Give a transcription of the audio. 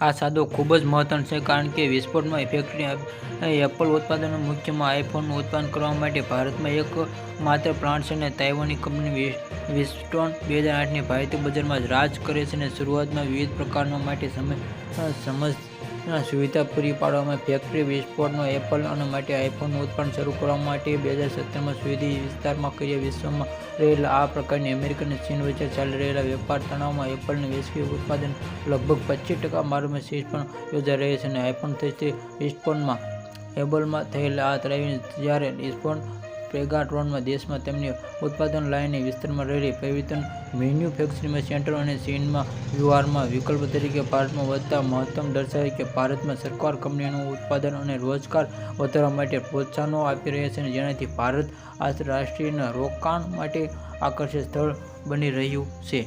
આ સાદો ખૂબ જ મહત્વનો છે કારણ કે વિસ્ફોટમાં ફેક્ટરી એપલ ઉત્પાદનો મુખ્યમાં આઈફોનનું ઉત્પાદન કરવા માટે ભારતમાં એક માત્ર પ્લાન્ટ છે અને તાઇવાની કંપની વિસ્ટોન બે હજાર આઠની ભારતીય બજારમાં રાજ કરે છે અને શરૂઆતમાં વિવિધ પ્રકારના માટે સમય સમજ સુવિધા પૂરી પાડવામાં ફેક્ટરી વિસ્ફોટનો એપલ અને માટે આઈફોનનું ઉત્પાદન શરૂ કરવા માટે બે હજાર સત્તરમાં સુધી વિસ્તારમાં કર્યા વિશ્વમાં રહેલા આ પ્રકારની અમેરિકા અને ચીન વચ્ચે ચાલી રહેલા વેપાર તણાવમાં એપલનું વૈશ્વિક ઉત્પાદન લગભગ પચીસ ટકા માર્ગમાં શીર્ષ પણ યોજાઈ રહે છે અને આઈફોન થશે વિસ્ફોટમાં એબલમાં થયેલા આ ત્રાવીસ જ્યારે વિસ્ફોટ પેગાટ્રોનમાં દેશમાં તેમની ઉત્પાદન લાઇનની વિસ્તારમાં રહેલી પરિવર્તન મેન્યુફેક્ચરિંગ સેન્ટર અને ચીનમાં વ્યવહારમાં વિકલ્પ તરીકે ભારતમાં વધતા મહત્તમ દર્શાવે કે ભારતમાં સરકાર કંપનીઓનું ઉત્પાદન અને રોજગાર વધારવા માટે પ્રોત્સાહનો આપી રહ્યા છે જેનાથી ભારત આંતરરાષ્ટ્રીય રોકાણ માટે આકર્ષક સ્થળ બની રહ્યું છે.